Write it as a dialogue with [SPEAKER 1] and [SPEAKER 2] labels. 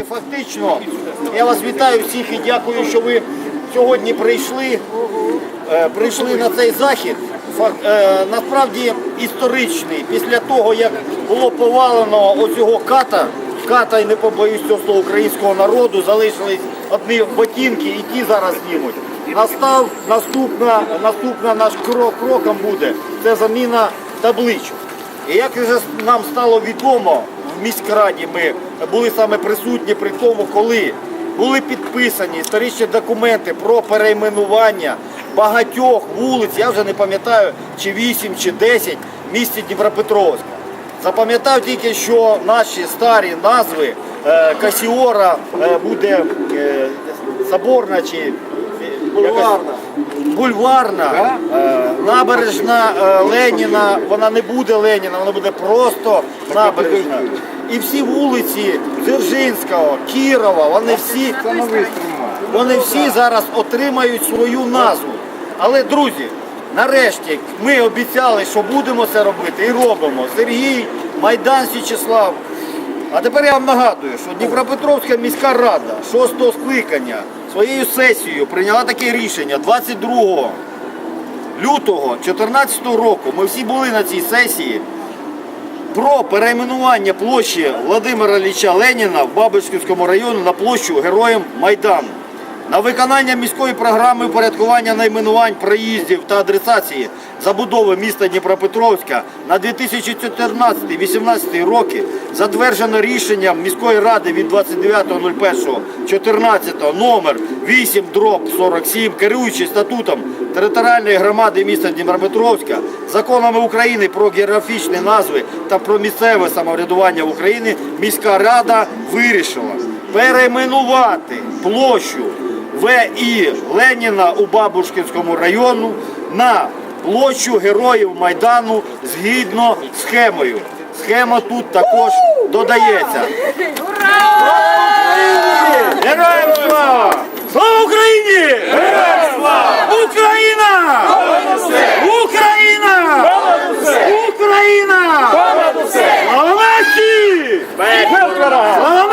[SPEAKER 1] сьогодні фактично я вас вітаю всіх і дякую, що ви сьогодні прийшли, е, прийшли на цей захід. Е, Насправді історичний. Після того, як було повалено оцього ката, ката і не побоюсь цього українського народу, залишились одні ботинки, і ті зараз знімуть. Настав наступна, наступна наш крок кроком буде це заміна табличок. І як вже нам стало відомо в міськраді, ми були саме присутні при тому, коли були підписані історичні документи про перейменування багатьох вулиць, я вже не пам'ятаю, чи 8, чи 10 в місті Дніпропетровська. Запам'ятав тільки, що наші старі назви е, Касіора е, буде Соборна чи е,
[SPEAKER 2] Бульварна.
[SPEAKER 1] Бульварна, е, набережна Леніна, вона не буде Леніна, вона буде просто набережна. І всі вулиці Дзержинського, Кірова, вони всі, вони всі зараз отримають свою назву. Але, друзі, нарешті ми обіцяли, що будемо це робити і робимо. Сергій, Майдан Січеслав. А тепер я вам нагадую, що Дніпропетровська міська рада 6 скликання своєю сесією прийняла таке рішення 22 лютого 2014 року. Ми всі були на цій сесії про перейменування площі Владимира Ілліча Леніна в Бабичківському районі на площу Героям Майдану. На виконання міської програми упорядкування найменувань проїздів та адресації забудови міста Дніпропетровська на 2014-2018 роки затверджено рішенням міської ради від 29.01.14 номер 8 дроб 47, керуючи статутом територіальної громади міста Дніпропетровська, законами України про географічні назви та про місцеве самоврядування в Україні, міська рада вирішила перейменувати площу в.І. Леніна у Бабушкинському району на площу Героїв Майдану згідно схемою. Схема тут також додається. Героям слава! Слава Україні! Героям слава! Україна! Україна! Україна! Слава нації! Слава